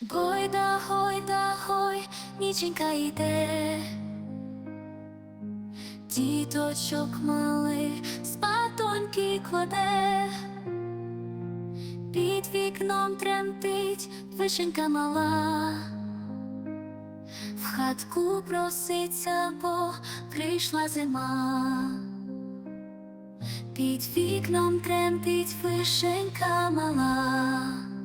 Гойда, гойда, гой, ніченька йде, діточок малих спатоньки кладе, під вікном тремтить вишенька мала, в хатку проситься, бо прийшла зима. Під вікном тремтить вишенька мала.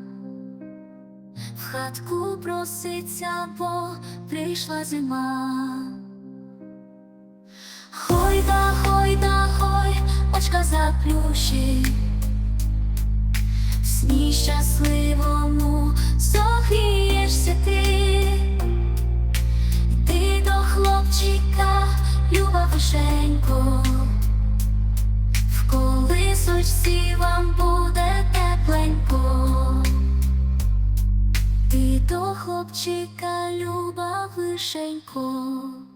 Хатку проситься, бо прийшла зима. Хойда, хойда, хой, очка заплющи. В сні щасливому согрієшся ти. Ти до хлопчика, люба вишенько. В колисочці вам до хлопчика, люба вишенько.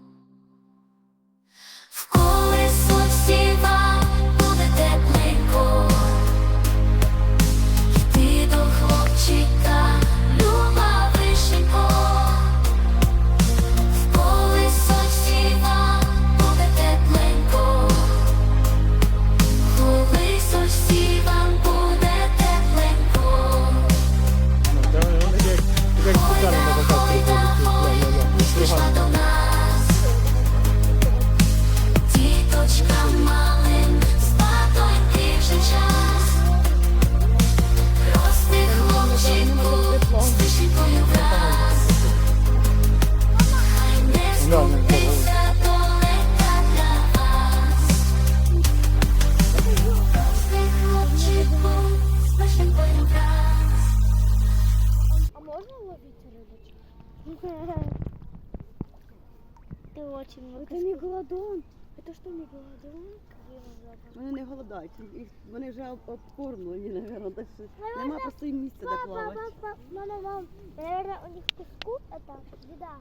вишенькою враз. А можно ловить рыбочку? Ты очень много. Это мегалодон. Это что, мегалодон? Вони не голодають, їх, вони вже об- обкормлені, напевно, так що нема просто їм місця де плавати. Мама, мама, мама, наверное, у них в песку это беда.